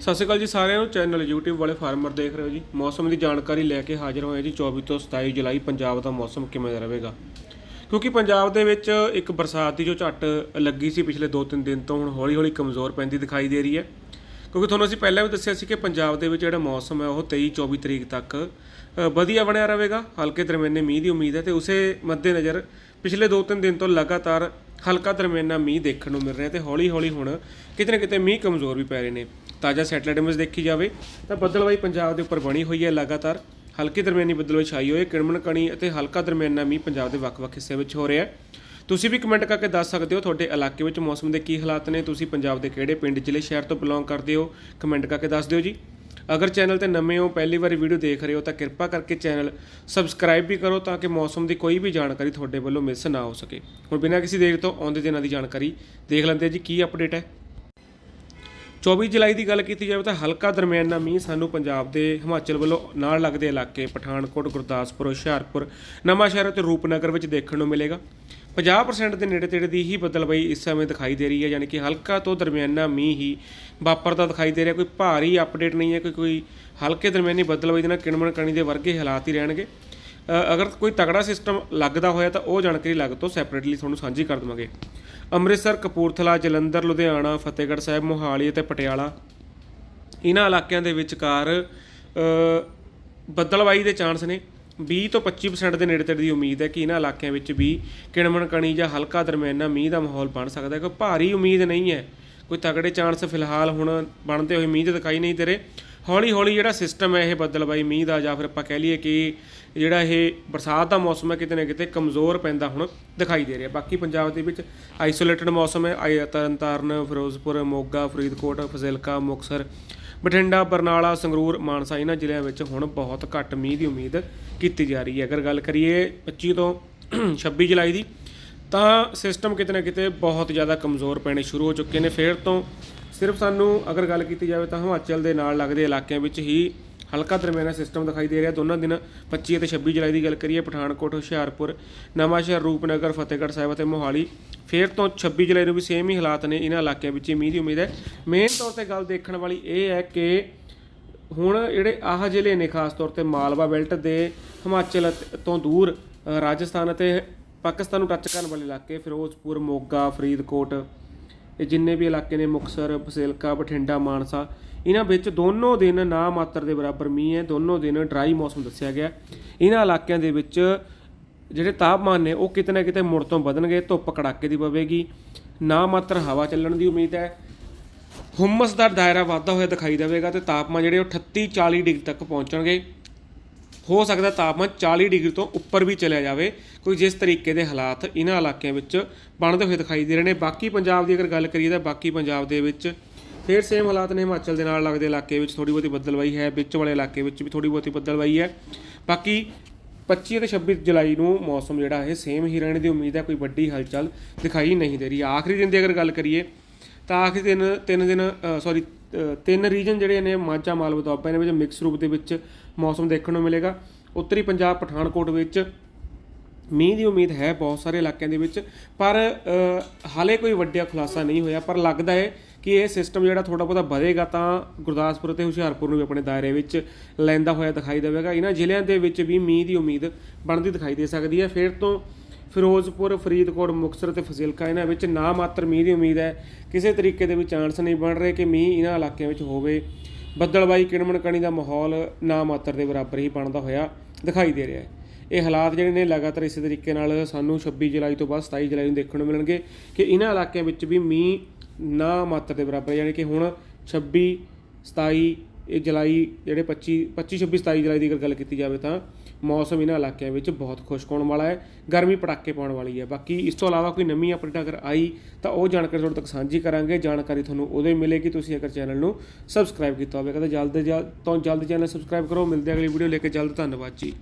ਸਤਿ ਸ਼੍ਰੀ ਅਕਾਲ ਜੀ ਸਾਰਿਆਂ ਨੂੰ। ਚੈਨਲ YouTube ਵਾਲੇ ਫਾਰਮਰ ਦੇਖ ਰਹੇ ਹੋ ਜੀ। ਮੌਸਮ ਦੀ ਜਾਣਕਾਰੀ ਲੈ ਕੇ ਹਾਜ਼ਰ ਹੋਏ ਜੀ 24 ਤੋਂ 27 ਜੁਲਾਈ। ਪੰਜਾਬ ਦਾ ਮੌਸਮ ਕਿਵੇਂ ਦਾ ਰਹੇਗਾ? ਕਿਉਂਕਿ ਪੰਜਾਬ ਦੇ ਵਿੱਚ ਇੱਕ ਬਰਸਾਤ ਦੀ ਜੋ ਝੱਟ ਲੱਗੀ ਸੀ ਪਿਛਲੇ 2-3 ਦਿਨ ਤੋਂ, ਹੁਣ ਹੌਲੀ-ਹੌਲੀ ਕਮਜ਼ੋਰ ਪੈਂਦੀ ਦਿਖਾਈ ਦੇ ਰਹੀ ਹੈ। ਕਿਉਂਕਿ ਤੁਹਾਨੂੰ ਅਸੀਂ ਪਹਿਲਾਂ ਵੀ ਦੱਸਿਆ ਸੀ ਕਿ ਪੰਜਾਬ ਦੇ ਵਿੱਚ ਜਿਹੜਾ ਮੌਸਮ ਹੈ, ਉਹ 23-24 ਤਰੀਕ ਤੱਕ ਵਧੀਆ ਬਣਿਆ ਰਹੇਗਾ। ਹਲਕੇ ਦਰਮਿਆਨੇ ਮੀਂਹ ਦੀ ਉਮੀਦ ਹੈ ਤੇ ਉਸੇ ਮੱਦੇਨਜ਼ਰ ਪਿਛਲੇ 2-3 ਦਿਨ ਤੋਂ ਲਗਾਤਾਰ ਹਲਕਾ ਦਰਮਿਆਨਾ ਮੀਂਹ ਦੇਖਣ ਨੂੰ ਮਿਲ ਰਿਹਾ ਤੇ ਹੌਲੀ-ਹੌਲੀ ਹੁਣ ਕਿਤੇ ਨਾ ਕਿਤੇ ਮੀਂਹ ਕਮਜ਼ੋਰ ਵੀ ਪੈ ਰਹੇ ਨੇ। ਤਾਜ਼ਾ ਸੈਟਲਾਈਟ ਇਮੇਜ ਦੇਖੀ ਜਾਵੇ ਤਾਂ ਬੱਦਲਵਾਈ ਪੰਜਾਬ ਦੇ ਉੱਪਰ ਬਣੀ ਹੋਈ ਹੈ ਲਗਾਤਾਰ। ਹਲਕੀ ਦਰਮਿਆਨੀ ਬੱਦਲਵਾਈ ਛਾਈ ਹੋਈ ਹੈ। ਕਿਣਮਣ ਕਣੀ ਅਤੇ ਹਲਕਾ ਦਰਮਿਆਨਾ ਮੀਂਹ ਪੰਜਾਬ ਦੇ ਵੱਖ-ਵੱਖ ਹਿੱਸਿਆਂ ਵਿੱਚ ਹੋ ਰਿਹਾ ਹੈ। ਤੁਸੀਂ ਵੀ ਕਮੈਂਟ ਕਰਕੇ ਦੱਸ ਸਕਦੇ ਹੋ ਤੁਹਾਡੇ ਇਲਾਕੇ ਵਿੱਚ ਮੌਸਮ ਦੇ ਕੀ ਹਾਲਾਤ ਨੇ। ਤੁਸੀਂ ਪੰਜਾਬ ਦੇ ਕਿਹੜੇ ਪਿੰਡ, ਜ਼ਿਲ੍ਹੇ, ਸ਼ਹਿਰ ਤੋਂ ਬਿਲੋਂਗ ਕਰਦੇ ਹੋ? ਕਮੈਂਟ ਕਰਕੇ ਦੱਸ ਦਿਓ ਜੀ। ਅਗਰ ਚੈਨਲ ਤੇ ਨਵੇਂ ਹੋ, ਪਹਿਲੀ ਵਾਰੀ ਵੀਡੀਓ ਦੇਖ ਰਹੇ ਹੋ, ਤਾਂ ਕਿਰਪਾ ਕਰਕੇ ਚੈਨਲ ਸਬਸਕ੍ਰਾਈਬ ਵੀ ਕਰੋ ਤਾਂ ਕਿ ਮੌਸਮ ਦੀ ਕੋਈ ਵੀ ਜਾਣਕਾਰੀ ਤੁਹਾਡੇ ਵੱਲੋਂ ਮਿਸ ਨਾ ਹੋ ਸਕੇ। ਹੁਣ ਬਿਨਾਂ ਕਿਸੇ ਦੇਰ ਤੋਂ ਆਉਂਦੇ ਦਿਨਾਂ ਦੀ ਜਾਣਕਾਰੀ ਦੇਖ ਲੈਂਦੇ ਹਾਂ ਜੀ, ਕੀ ਅਪਡੇਟ ਹੈ? 24 ਜੁਲਾਈ ਦੀ ਗੱਲ ਕੀਤੀ ਜਾਵੇ ਤਾਂ ਹਲਕਾ ਦਰਮਿਆਨਾ ਮੀਂਹ ਸਾਨੂੰ ਪੰਜਾਬ ਦੇ ਹਿਮਾਚਲ ਵੱਲੋਂ ਨਾਲ ਲੱਗਦੇ ਇਲਾਕੇ ਪਠਾਨਕੋਟ, ਗੁਰਦਾਸਪੁਰ, ਹੁਸ਼ਿਆਰਪੁਰ ਨਵਾਂਸ਼ਹਿਰ ਅਤੇ ਰੂਪਨਗਰ ਵਿੱਚ ਦੇਖਣ ਨੂੰ ਮਿਲੇਗਾ। 50% ਦੇ ਨੇੜੇ ਤੇੜੇ ਦੀ ਹੀ ਬਦਲਵਾਈ ਇਸ ਸਮੇਂ ਦਿਖਾਈ ਦੇ ਰਹੀ ਹੈ ਯਾਨੀ ਕਿ ਹਲਕਾ ਤੋਂ ਦਰਮਿਆਨਾ ਮੀਂਹ ਹੀ ਵਾਪਰਦਾ ਦਿਖਾਈ ਦੇ ਰਿਹਾ। ਕੋਈ ਭਾਰੀ ਅਪਡੇਟ ਨਹੀਂ ਹੈ ਕੋਈ ਕੋਈ ਹਲਕੇ ਦਰਮਿਆਨੀ ਬਦਲਵਾਈ ਦੇ ਨਾਲ ਕਿਣਮਣ ਕਣੀ ਦੇ ਵਰਗੇ ਹਾਲਾਤ ਹੀ ਰਹਿਣਗੇ। ਅਗਰ ਕੋਈ ਤਗੜਾ ਸਿਸਟਮ ਲੱਗਦਾ ਹੋਇਆ ਤਾਂ ਉਹ ਜਾਣਕਾਰੀ ਲੱਗ ਤੋਂ ਸੈਪਰੇਟਲੀ ਤੁਹਾਨੂੰ ਸਾਂਝੀ ਕਰ ਦੇਵਾਂਗੇ। ਅੰਮ੍ਰਿਤਸਰ ਕਪੂਰਥਲਾ ਜਲੰਧਰ ਲੁਧਿਆਣਾ ਫਤਿਹਗੜ੍ਹ ਸਾਹਿਬ ਮੋਹਾਲੀ ਅਤੇ ਪਟਿਆਲਾ ਇਹਨਾਂ ਇਲਾਕਿਆਂ ਦੇ ਵਿਚਕਾਰ ਅ, ਬੱਦਲਵਾਈ ਦੇ ਚਾਂਸ ਨੇ। 20 ਤੋਂ 25% ਦੇ ਨੇੜੇ ਤੇੜੇ ਦੀ ਉਮੀਦ ਹੈ ਕਿ ਇਹਨਾਂ ਇਲਾਕਿਆਂ ਵਿੱਚ ਵੀ ਕਿਣਮਣ ਕਣੀ ਜਾਂ ਹਲਕਾ ਦਰਮਿਆਨਾ ਮੀਂਹ ਦਾ ਮਾਹੌਲ ਬਣ ਸਕਦਾ ਹੈ। ਕੋਈ ਭਾਰੀ ਉਮੀਦ ਨਹੀਂ ਹੈ। ਕੋਈ ਤਗੜੇ ਚਾਂਸ ਫਿਲਹਾਲ ਹੁਣ ਬਣਦੇ ਹੋਏ ਮੀਂਹ ਦੇ ਦਿਖਾਈ ਨਹੀਂ ਦੇ ਰਹੇ। ਹੌਲੀ ਹੌਲੀ ਜਿਹੜਾ ਸਿਸਟਮ ਹੈ ਇਹ ਬੱਦਲਬਾਈ ਮੀਂਹ ਦਾ ਜਾਂ ਫਿਰ ਆਪਾਂ ਕਹਿ ਲਈਏ ਕਿ ਜਿਹੜਾ ਇਹ ਬਰਸਾਤ ਦਾ ਮੌਸਮ ਹੈ ਕਿਤੇ ਨਾ ਕਿਤੇ ਕਮਜ਼ੋਰ ਪੈਂਦਾ ਹੁਣ ਦਿਖਾਈ ਦੇ ਰਿਹਾ। ਬਾਕੀ ਪੰਜਾਬ ਦੇ ਵਿੱਚ ਆਈਸੋਲੇਟਡ ਮੌਸਮ ਹੈ। ਆਈ ਤਰਨਤਾਰਨ, ਫਿਰੋਜ਼ਪੁਰ, ਮੋਗਾ, ਫਰੀਦਕੋਟ, ਫਜ਼ਿਲਕਾ ਮੁਕਸਰ ਬਠਿੰਡਾ, ਬਰਨਾਲਾ, ਸੰਗਰੂਰ, ਮਾਨਸਾ ਇਹਨਾਂ ਜ਼ਿਲ੍ਹਿਆਂ ਵਿੱਚ ਹੁਣ ਬਹੁਤ ਘੱਟ ਮੀਂਹ ਦੀ ਉਮੀਦ ਕੀਤੀ ਜਾ ਰਹੀ ਹੈ। ਅਗਰ ਗੱਲ ਕਰੀਏ 25 ਤੋਂ 26 ਜੁਲਾਈ ਦੀ, ਤਾਂ ਸਿਸਟਮ ਕਿਤੇ ਨਾ ਕਿਤੇ ਬਹੁਤ ਜ਼ਿਆਦਾ ਕਮਜ਼ੋਰ ਪੈਣੇ ਸ਼ੁਰੂ ਹੋ ਚੁੱਕੇ ਨੇ। ਫੇਰ ਤੋਂ ਸਿਰਫ ਸਾਨੂੰ ਅਗਰ ਗੱਲ ਕੀਤੀ ਜਾਵੇ ਤਾਂ ਹਿਮਾਚਲ ਦੇ ਨਾਲ ਲੱਗਦੇ ਇਲਾਕਿਆਂ ਵਿੱਚ ਹੀ ਹਲਕਾ ਦਰਮਿਆਨਾ ਸਿਸਟਮ ਦਿਖਾਈ ਦੇ ਰਿਹਾ। ਦੋਨਾਂ ਦਿਨ 25 ਅਤੇ 26 ਜੁਲਾਈ ਦੀ ਗੱਲ ਕਰੀਏ, ਪਠਾਨਕੋਟ, ਹੁਸ਼ਿਆਰਪੁਰ, ਨਵਾਂਸ਼ਹਿਰ, ਰੂਪਨਗਰ, ਫਤਿਹਗੜ੍ਹ ਸਾਹਿਬ ਅਤੇ ਮੋਹਾਲੀ। ਫੇਰ ਤੋਂ 26 ਜੁਲਾਈ ਨੂੰ ਵੀ ਸੇਮ ਹੀ ਹਾਲਾਤ ਨੇ ਇਹਨਾਂ ਇਲਾਕਿਆਂ ਵਿੱਚ। ਹੀ ਮੀਂਹ ਦੀ ਉਮੀਦ ਹੈ। ਮੇਨ ਤੌਰ ਤੇ ਗੱਲ ਦੇਖਣ ਵਾਲੀ ਇਹ ਹੈ ਕਿ ਹੁਣ ਜਿਹੜੇ ਆਹ ਜ਼ਿਲ੍ਹੇ ਨੇ, ਖਾਸ ਤੌਰ ਤੇ ਮਾਲਵਾ ਬੈਲਟ ਦੇ ਹਿਮਾਚਲ ਤੋਂ ਦੂਰ ਰਾਜਸਥਾਨ ਅਤੇ ਪਾਕਿਸਤਾਨ ਨੂੰ ਟੱਚ ਕਰਨ ਵਾਲੇ ਇਲਾਕੇ, ਫਿਰੋਜ਼ਪੁਰ, ਮੋਗਾ, ਫਰੀਦਕੋਟ ਇਹ ਜਿੰਨੇ ਵੀ ਇਲਾਕੇ ਨੇ ਮੁਕਸਰ ਫਜ਼ਿਲਕਾ ਬਠਿੰਡਾ, ਮਾਨਸਾ, ਇਹਨਾਂ ਵਿੱਚ ਦੋਨੋਂ ਦਿਨ ਨਾ ਮਾਤਰ ਦੇ ਬਰਾਬਰ ਮੀਂਹ ਹੈ, ਦੋਨੋਂ ਦਿਨ ਡਰਾਈ ਮੌਸਮ ਦੱਸਿਆ ਗਿਆ। ਇਹਨਾਂ ਇਲਾਕਿਆਂ ਦੇ ਵਿੱਚ ਜਿਹੜੇ ਤਾਪਮਾਨ ਨੇ ਉਹ ਕਿਤੇ ਨਾ ਕਿਤੇ ਮੁੜ ਤੋਂ ਵਧਣਗੇ, ਧੁੱਪ ਕੜਾਕੇ ਦੀ ਪਵੇਗੀ। ਨਾ ਮਾਤਰ ਹਵਾ ਚੱਲਣ ਦੀ ਉਮੀਦ ਹੈ। ਹੁਮਸ ਦਾ ਦਾਇਰਾ ਵਾਧਾ ਹੋਇਆ ਦਿਖਾਈ ਦੇਵੇਗਾ ਤੇ ਤਾਪਮਾਨ ਜਿਹੜੇ ਉਹ 38 40 ਡਿਗਰੀ ਤੱਕ ਪਹੁੰਚਣਗੇ। ਹੋ ਸਕਦਾ ਤਾਪਮਾਨ 40 ਡਿਗਰੀ ਤੋਂ ਉੱਪਰ ਵੀ ਚਲਿਆ ਜਾਵੇ। ਕੋਈ ਜਿਸ ਤਰੀਕੇ ਦੇ ਹਾਲਾਤ ਇਹਨਾਂ ਇਲਾਕਿਆਂ ਵਿੱਚ ਬਣਦੇ ਹੋਏ ਦਿਖਾਈ ਦੇ ਰਹੇ ਨੇ। ਬਾਕੀ ਪੰਜਾਬ ਦੀ ਅਗਰ ਗੱਲ ਕਰੀਏ ਤਾਂ ਬਾਕੀ ਪੰਜਾਬ ਦੇ ਵਿੱਚ ਫੇਰ ਸੇਮ ਹਾਲਾਤ ਨੇ। ਹਿਮਾਚਲ ਦੇ ਨਾਲ ਲੱਗਦੇ ਇਲਾਕੇ ਵਿੱਚ ਥੋੜੀ ਬਹੁਤੀ ਬੱਦਲਵਾਈ ਹੈ। ਵਿੱਚ ਵਾਲੇ ਇਲਾਕੇ ਵਿੱਚ ਵੀ ਥੋੜੀ ਬਹੁਤੀ ਬੱਦਲਵਾਈ ਹੈ। ਬਾਕੀ 25 ਅਤੇ 26 ਜੁਲਾਈ ਨੂੰ ਮੌਸਮ ਜਿਹੜਾ ਇਹ ਸੇਮ ਹੀ ਰਹਿਣ ਦੀ ਉਮੀਦ ਹੈ। ਕੋਈ ਵੱਡੀ ਹਲਚਲ ਦਿਖਾਈ ਨਹੀਂ ਦੇ ਰਹੀ। ਆਖਰੀ ਦਿਨ ਦੀ ਅਗਰ ਗੱਲ ਕਰੀਏ ਤਾਂ ਆਖਰੀ ਦਿਨ, ਤਿੰਨ ਦਿਨ ਸੌਰੀ ਤਿੰਨ ਰੀਜਨ ਜਿਹੜੇ ਨੇ ਮਾਝਾ, ਮਾਲਵਾ, ਦੁਆਬਾ, ਇਹਨਾਂ ਵਿੱਚ ਮਿਕਸ ਰੂਪ ਦੇ ਵਿੱਚ ਮੌਸਮ ਦੇਖਣ ਨੂੰ ਮਿਲੇਗਾ। ਉੱਤਰੀ ਪੰਜਾਬ, ਪਠਾਨਕੋਟ ਵਿੱਚ ਮੀਂਹ ਦੀ ਉਮੀਦ ਹੈ ਬਹੁਤ ਸਾਰੇ ਇਲਾਕਿਆਂ ਦੇ ਵਿੱਚ, ਪਰ ਹਾਲੇ ਕੋਈ ਵੱਡਾ ਖੁਲਾਸਾ ਨਹੀਂ ਹੋਇਆ। ਪਰ ਲੱਗਦਾ ਹੈ ਕਿ ਇਹ ਸਿਸਟਮ ਜਿਹੜਾ ਥੋੜਾ ਬਹੁਤਾ ਵਧੇਗਾ ਤਾਂ ਗੁਰਦਾਸਪੁਰ ਤੇ ਹੁਸ਼ਿਆਰਪੁਰ ਨੂੰ ਵੀ ਆਪਣੇ ਦਾਇਰੇ ਵਿੱਚ ਲੈਂਦਾ ਹੋਇਆ ਦਿਖਾਈ ਦੇਵੇਗਾ। ਇਹਨਾਂ ਜ਼ਿਲ੍ਹਿਆਂ ਦੇ ਵਿੱਚ ਵੀ ਮੀਂਹ ਦੀ ਉਮੀਦ ਬਣਦੀ ਦਿਖਾਈ ਦੇ ਸਕਦੀ ਹੈ। ਫਿਰ ਤੋਂ ਫਿਰੋਜ਼ਪੁਰ, ਫਰੀਦਕੋਟ, ਮੁਕਤਸਰ ਤੇ ਫਜ਼ਿਲਕਾ, ਇਹਨਾਂ ਵਿੱਚ ਨਾ ਮਾਤਰ ਮੀਂਹ ਦੀ ਉਮੀਦ ਹੈ। ਕਿਸੇ ਤਰੀਕੇ ਦੇ ਵੀ ਚਾਂਸ ਨਹੀਂ ਬਣ ਰਹੇ ਕਿ ਮੀਂਹ ਇਹਨਾਂ ਇਲਾਕਿਆਂ ਵਿੱਚ ਹੋਵੇ। ਬੱਦਲਬਾਈ ਕਿਣਮਣ ਕਣੀ ਦਾ ਮਾਹੌਲ ਨਾ ਮਾਤਰ ਦੇ ਬਰਾਬਰ ਹੀ ਬਣਦਾ ਹੋਇਆ ਦਿਖਾਈ ਦੇ ਰਿਹਾ ਹੈ। ਇਹ ਹਾਲਾਤ ਜਿਹੜੇ ਨੇ ਲਗਾਤਾਰ ਇਸੇ ਤਰੀਕੇ ਨਾਲ ਸਾਨੂੰ 26 ਜੁਲਾਈ ਤੋਂ ਬਾਅਦ 27 ਜੁਲਾਈ ਨੂੰ ਦੇਖਣ ਨੂੰ ਮਿਲਣਗੇ ਕਿ ਇਹਨਾਂ ਇਲਾਕਿਆਂ ਵਿੱਚ ਵੀ ਮੀਂਹ ਨਾ ਮਾਤਰ ਦੇ ਬਰਾਬਰ ਯਾਨੀ ਕਿ ਹੁਣ 26 27 ਇਹ ਜੁਲਾਈ ਜਿਹੜੇ 25 25 26 27 ਜੁਲਾਈ ਦੀ ਅਗਰ ਗੱਲ ਕੀਤੀ ਜਾਵੇ ਤਾਂ ਮੌਸਮ ਇਹਨਾਂ ਇਲਾਕਿਆਂ ਵਿੱਚ ਬਹੁਤ ਖੁਸ਼ਕ ਹੋਣ ਵਾਲਾ ਹੈ, ਗਰਮੀ ਪਟਾਕੇ ਪਾਉਣ ਵਾਲੀ ਹੈ। ਬਾਕੀ ਇਸ ਤੋਂ ਇਲਾਵਾ ਕੋਈ ਨਵੀਂ ਅਪਡੇਟ ਅਗਰ ਆਈ ਤਾਂ ਉਹ ਜਾਣਕਾਰੀ ਤੁਹਾਡੇ ਤੱਕ ਸਾਂਝੀ ਕਰਾਂਗੇ, ਜਾਣਕਾਰੀ ਤੁਹਾਨੂੰ ਉਦੋਂ ਹੀ ਮਿਲੇਗੀ। ਤੁਸੀਂ ਅਗਰ ਚੈਨਲ ਨੂੰ ਸਬਸਕ੍ਰਾਈਬ ਕੀਤਾ ਹੋਵੇ ਤਾਂ ਜਲਦ ਜਲਦ ਤੋਂ ਜਲਦ ਚੈਨਲ ਸਬਸਕ੍ਰਾਈਬ ਕਰੋ। ਮਿਲਦੇ ਅਗਲੀ ਵੀਡੀਓ ਲੈ ਕੇ। ਜਲਦ ਧੰਨਵਾਦ ਜੀ।